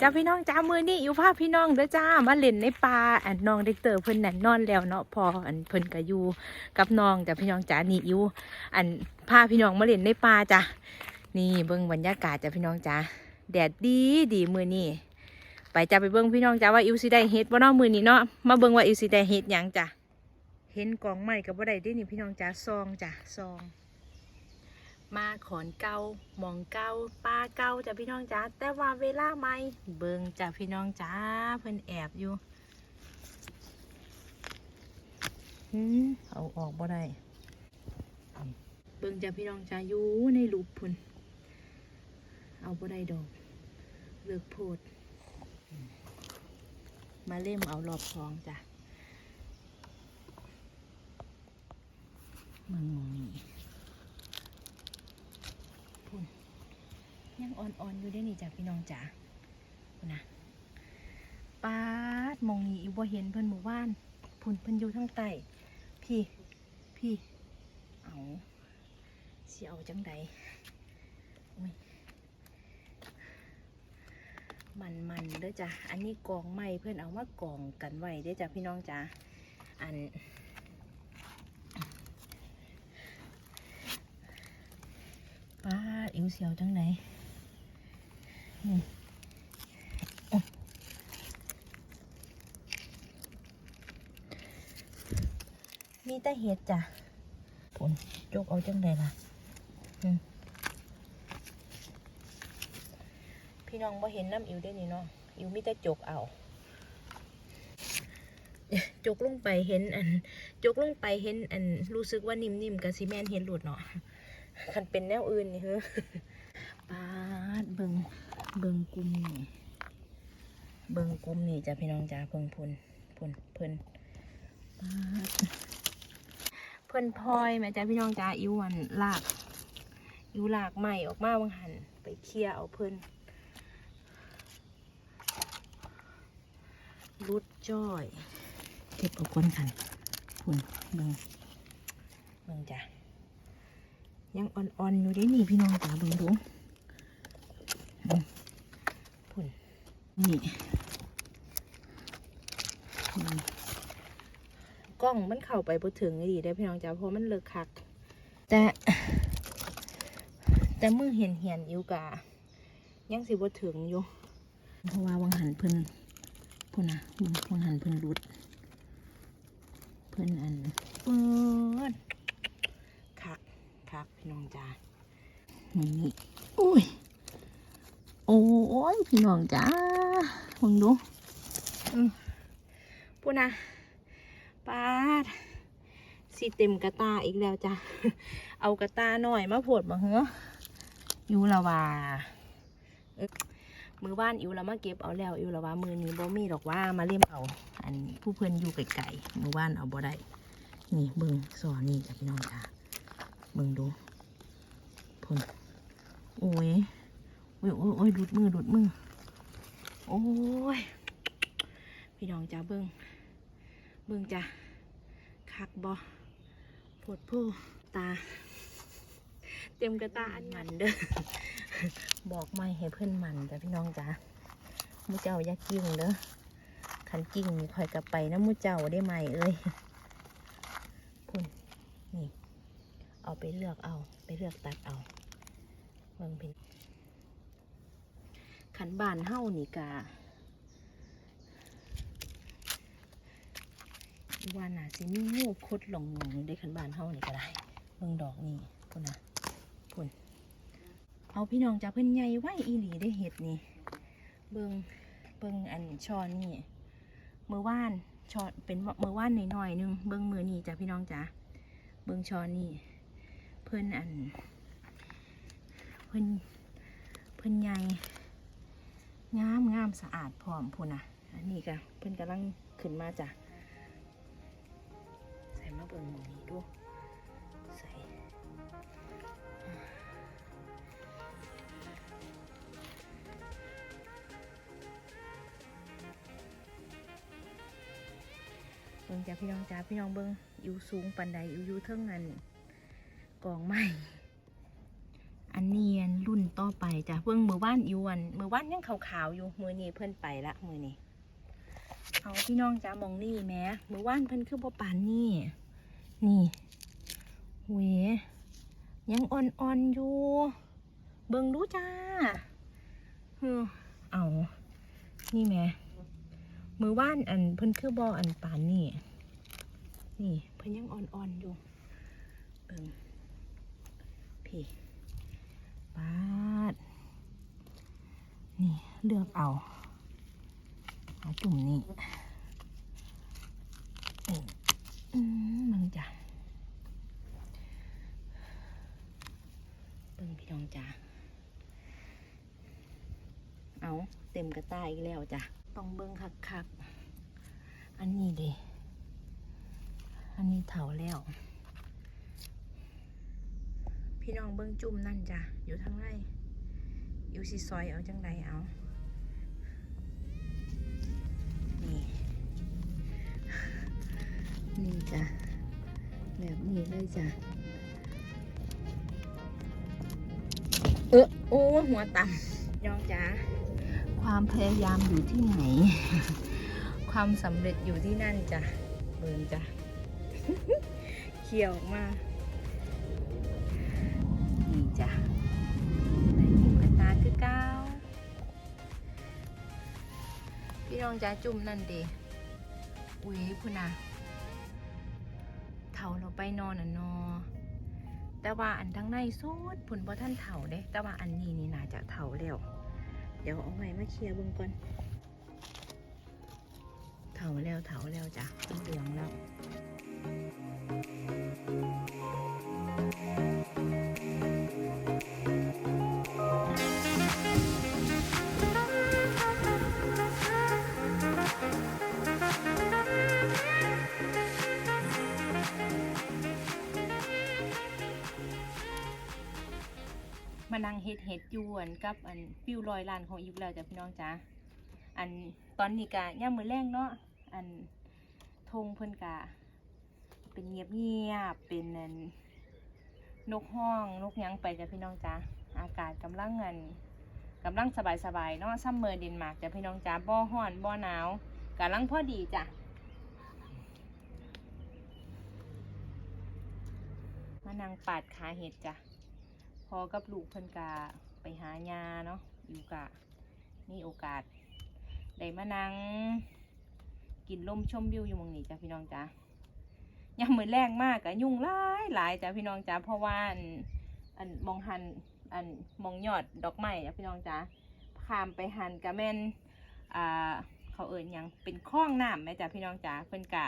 จ้าพี่น้องจ้ามือนี่อยู่ภาพพี่น้องเด้อจ้ามาเล่นในป่าอันน้องเด็กเตอร์เพิ่นนั่นนอนแล้วเนาะพออันเพิ่นก็อยู่กับน้องจ้าพี่น้องจ้านี่อยู่อันพาพี่น้องมาเล่นในป่าจ้านี่เบิ่งบรรยากาศจ้าพี่น้องจ้าแดดดีดีมือนี่ไปจ้าไปเบิ่งพี่น้องจ้าว่าอิวสิได้เฮ็ดบ่เนาะมือนี้เนาะมาเบิ่งว่าอิวสิได้เฮ็ดหยังจ้าเห็นกองไม้กับบ่ได้เด้นี่พี่น้องจ้าซองจ้าซอง มาขอนเกาหมองเกาปลาเกาจ้ะพี่น้องจ้าแต่ว่าเวลาไม่เบิงจ้ะพี่น้องจ้าเพิ่นแอบอยู่เอาออกบ่ได้เบิงจ้ะพี่น้องจ้าอยู่ในรูปพุ่นเอาบ่ได้ดอกเลือกโพด มาเล่มเอารอบทองจ้ะมึงงงนี่ ยังอ่อนๆอยู่ได้นี่จ้ะพี่น้องจ๋านะปาดมองนี่อีบ่เห็นเพิ่นหมู่บ้านพุ่นเพิ่นอยู่ทางใต้พี่พี่เอาสิเอาจังใดโอ้ยมันมันๆเด้อจ้ะ อันนี้กองไม้เพื่อนเอามากองกันไว้เด้อจ้ะพี่น้องจ๋าอัน ป้าอิ๋วเสียวจังไหน มีแต่เห็ดจ้ะผลจกเอาจังไดล่ะอืมพี่น้องบ่เห็นน้ำอิ๋วได้นี่เนาะอิ๋วมีแต่จกเอาจกลงไปเห็นอันจกลงไปเห็นอันรู้สึกว่านิ่มๆกับซีเมนเห็นหลุดเนาะคันเป็นแนวอื่นนี่เฮ้อปาดเบิง เบิงกลุ่มนี่เบิงกลุ่มนี่จ้ะพี่น้องจ้าเพิ่นพุ่นพุ่นเพิ่นเพิ่นพลอยแม่จ้าพี่น้องจ้าอิวอันลากอิวลากใหม่ออกมาบางหันไปเคลียร์เอาเพิ่นรุดจ้อยเก็บเอาก้นขันพุ่นเบิงเบิงจ้ะยังอ่อนๆอยู่ได้นี่พี่น้องจ๋าเบิงดูอืมพุ่น นี่อืมกล้องมันเข้าไปบ่ถึงดีได้อพี่น้องจ๋าเพราะมันเลิกคัก แต่แต่มือเห็นเหียนอยู่กะยังสิบ่ถึงอยู่ เพราะว่าวังหันเพิ่นพุ่นนะวังหันเพิ่นรุด เพิ่นอันเปิดคักครับพี่น้องจ้านี่อุ้ย โอ้ยพี่น้องจ้าลองดูพูนะปาดสีเต็มกระตาอีกแล้วจ้ะ เอากระตาหน่อยมาผดมาเหรออยู่ละว่ามือบ้านอิวละมาเก็บเอาแล้วอิวละว่ามือนี้บ่มีดอกว่ามาเล่มเอา อันผู้เพื่อนอยู่ไกลๆมือบ้านเอาบ่ได้ นี่เบิงสอนนี่จ้ะพี่น้องจ้ามึงดูพุ่นโอ้ย โอ้ยโอ้ยโอ้ยหลุดมือหลุดมือ โอ้ย พี่น้องจ้าเบิ้งเบิ้งจ้าคักบอปวดผู้ตา เต็มกระตาอันมันเด้อ บอกไม่ให้เพื่อนมันจ้ะพี่น้องจ้ามูเจ้าอย่ากิ้งเด้อขันกิ้งนี่คอยกลับไปนะมูเจ้าได้ไหมเอ้ยพุ่นนี่ เอาไปเลือกเอา ไปเลือกตัดเอาเบิ่งเป็น ขันบานเฮ้านี่กาว่าน่าสิมีงูคดหลงหลงได้ขันบานเฮ้านี่ก็ได้เบิ่งดอกนี่พุ่นนะพุ่นเอาพี่น้องจากเพิ่นใหญ่ไว้อีหลีได้เห็ดนี่ เบิ่งเบิ่งอันช้อนนี่เมื่อว่านช้อนเป็นเมื่อว่านหน่อยๆหนึงเบิ่งมือนี่จ้ะพี่น้องจ้ะเบิ่งช้อนนี่เพื่นอัน เพื่นเพื่นใหญ่ งามงามสะอาดพร้อมพูนะอันนี้ก็เพื่อนกำลังขึ้นมาจ้ะใส่มาเบิ่งหมองนี้ดูใส่เบิ่งจ้าพี่น้องจ้าพี่น้องเบิ่งอยู่สูงปันใดอยู่อยู่เทิงอันกองไม้ อันเนียนรุ่นต่อไปจ้ะเบิ่งมือว่านยูนมือว่านยังขาวๆอยู่มือนี้เพิ่นไปละมือนี้เอาพี่น้องจ้ามองนี่แม่มือว่านเพิ่นคือบ่ปานนี่นี่เวยังอ่อนๆอยู่เบิ่งดูจ้าเฮ้อเอานี่แม่มือว่านอันเพิ่นคือบ่อันปานนี่นี่เพิ่นยังอ่อนๆอยู่เบิ่งพี่ ปาด นี่เลือกเอาเอาจุ่มนี่นี่อืมมึงจ้ะเบิ่งพี่น้องจ้ะเอาเต็มกระต่ายอีกแล้วจ้ะ ต้องเบิ่งคักๆอันนี้เด้อันนี้เถาแล้ว พี่น้องเบิ้งจุ่มนั่นจ้ะ อยู่ทางไรอยู่สิซอยเอาจังใดเอา นี่ นี่จ้ะ แบบนี้เลยจ้ะ เออโอ้หัวต่ำน้องจ้ะ ความพยายามอยู่ที่ไหน ความสำเร็จอยู่ที่นั่นจ้ะเบิ่งจ้ะเขี่ยวมานี่ จ้ะในหิมกระตาคือเก้าพี่น้องจ้าจุ่มนั่นเดอุ้ยพุ่นะเถาเราไปนอนอะนอ แต่ว่าอันทั้งในสุดผุนบ่ท่านเถาเด้ แต่ว่าอันนี้นี่น่าจะเถาแล้ว เดี๋ยวเอาไว้มาเคลียร์บิ่งก่อนเถาแล้วเถาแล้วจ้ะเหลืองแล้ว มานั่งเฮ็ดเฮ็ดยวนกับอันฟิวลอยลานของอีกแล้วจ้ะพี่น้องจ้าอันตอนนี้กะย่ามมือแรงเนาะอันทงเพิ่นกะ เป็นเงียบเงียบเป็นอันนกห้องนกยังไปจ้ะพี่น้องจ้าอากาศกำลังเงินกำลังสบายสบายเนาะซัมเมอร์เดนมาร์กจ้ะพี่น้องจ้าบ่ฮ้อนบ่หนาวกำลังพอดีจ้ะมานั่งปาดขาเห็ดจ้ะ พอกับลูกเพิ่นกาไปหายาเนาะอยู่กะมีโอกาสได้มานั่งกินลมชมวิวอยู่มองนี้จ้ะพี่น้องจ้ะยามมือแรงมากกะยุ่งหลายหลายจ้ะพี่น้องจ้ะเพราะว่าอันอันมองหันอันมองยอดดอกไม้จ้ะพี่น้องจ้ะขามไปหันกะแม่นอ่าเขาเอ่ยยังเป็นคลองน้ำไหมจ้ะพี่น้องจ้ะเพิ่นกะ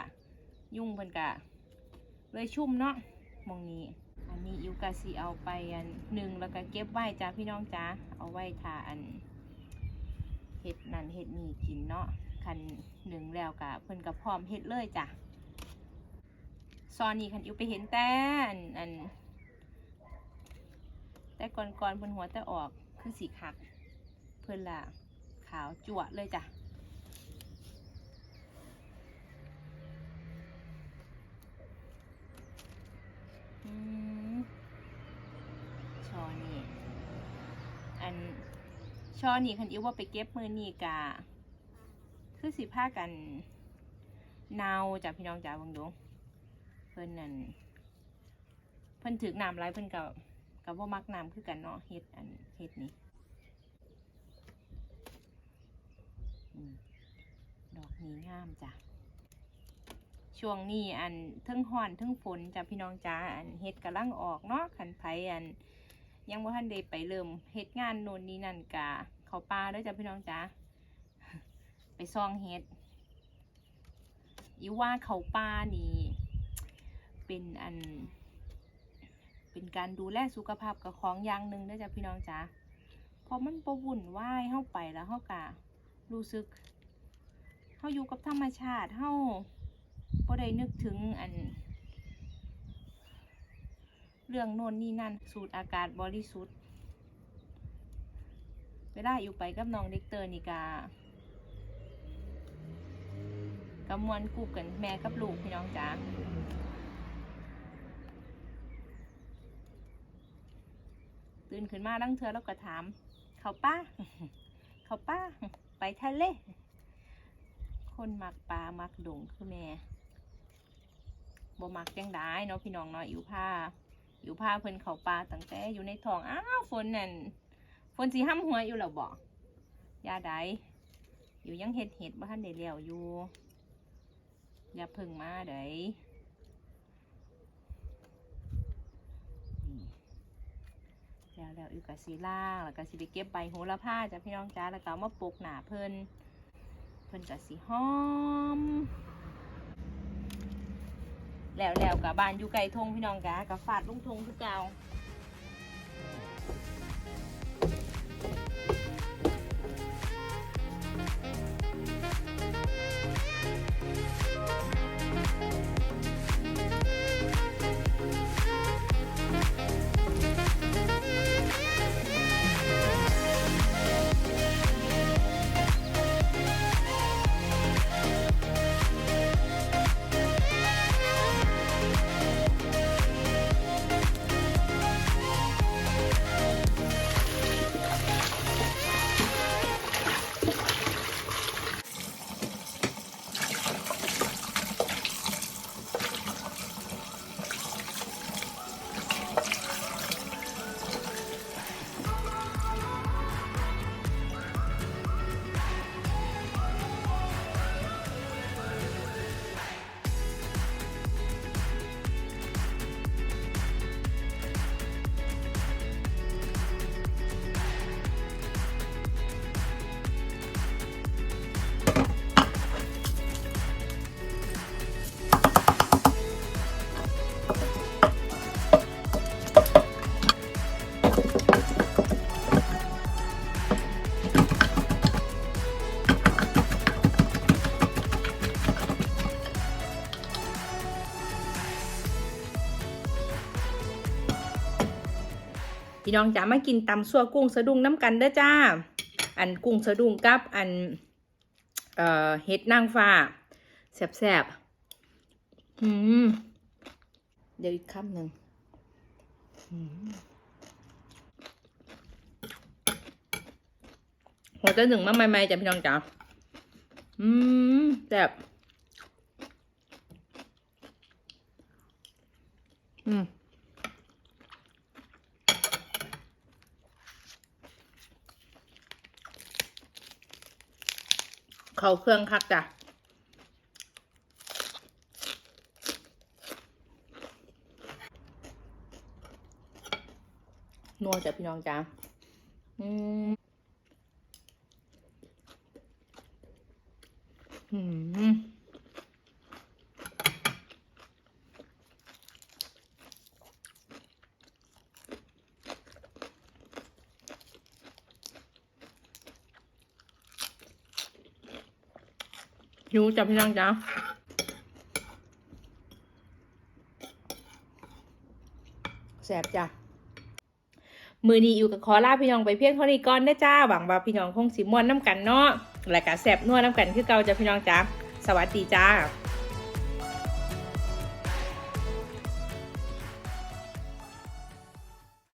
ยุ่งเพิ่นกะเลยชุ่มเนาะมองนี้ อันนี้อิวกาสีเอาไปอันหนึ่งแล้วก็เก็บไว้จ้าพี่น้องจ้าเอาไว้ทาอันเห็ดนั่นเห็ดนี่กินเนาะคันหนึ่งแล้วกะเพิ่นกับพร้อมเห็ดเลยจ้ะซอนนี่คันอิวไปเห็นแต่อันอันแต่ก่อนก่อนๆเพิ่นหัวแต่ออกคือสีคัก เพิ่นละขาวจั่วเลยจ้ะ ชอนี่ อันชอนี่คันอิวว่าไปเก็บมือนี่กะคือสิผ้ากันเนาจากพี่น้องจ๋าบังดูเพิ่นนั่นเพิ่นถึกน้ำไรเพิ่นกับกับว่ามักน้ำคือกันเนาะเฮ็ดอันเฮ็ดนี่ดอกนี้งามจ้ะ ช่วงนี้อันทึงห่อนทึงฝนจ้ะพี่น้องจ้าอันเฮ็ดกำลังออกเนาะขันไผอัน ยังบ่ทันได้ไปเริ่มเฮ็ดงานโน่นนี่นั่นกะเขาป่าเด้อจ้ะพี่น้องจ้าไปซองเฮ็ดอีว่าเขาป่านี่เป็นอัน เป็นการดูแลสุขภาพกับของอย่างหนึ่งด้อจ้ะพี่น้องจ้าเพราะมันบ่วุ่นวายเฮาไปแล้วเฮากะรู้สึกเฮาอยู่กับธรรมชาติเฮา ก็ได้นึกถึงอัน เรื่องโน่นนี่นั่น สูดอากาศบริสุทธิ์เวลาอยู่ไปกับน้องเด็กเตอร์นี่กากำมวนกูกันแม่กับลูกพี่น้องจ๋าตื่นขึ้นมาดังเธอแล้วก็ถาม เขาป้า เขาป้า ไปทะเล คนมักปลามักดงคือแม่ บ่มักจังได้เนาะพี่น้องเนาะอยู่ผ้าอยู่ผ้าเพิ่นเขาปลาตั้งแต่อยู่ในท้องอ้าวฝนนั่นฝนสีห้ำหัวอยู่แล้วบอกยาใดอยู่ยังเห็ดเห็ดบ่ทันได้แล้วอยู่อย่าเพึ่งมาเด้ยนี่แล้วแล้วอยู่กับสีล่างแล้วก็สิไปเก็บใบโหระพาจ้ะพี่น้องจ้าแล้วก็เอมาปลูกหนาเพิ่นเพิ่นกับสีหอม แล้วแล้วกับบ้านอยู่ไกลทงพี่น้องกะกับฝาดลุงทงทุกเก่า พี่น้องจ๋ามากินตำซัวกุ้งสะดุ้งน้ำกันเด้อจ้า อันกุ้งสะดุ้งกับอันเอ่อเห็ดนางฟ้าแซ่บๆอืมเดี๋ยวอีกคำหนึ่งอืมหัวจะหนึ่งมาใหม่ๆจ้ะพี่น้องจ๋าอืมแซ่บ เขาเครื่องคักจ้ะนัวจ้ะพี่น้องจ้ะอืมอืม หิวจ้ะพี่น้องจ้าแสบจ้ะมือนี้อยู่กับขอลาพี่น้องไปเพียงเท่านี้ก่อนนะจ้าหวังว่าพี่น้องคงสิม่วนน้ำกันเนาะและก็แสบนัวน้ำกันคือเก่าจ้ะพี่น้องจ้าสวัสดีจ้า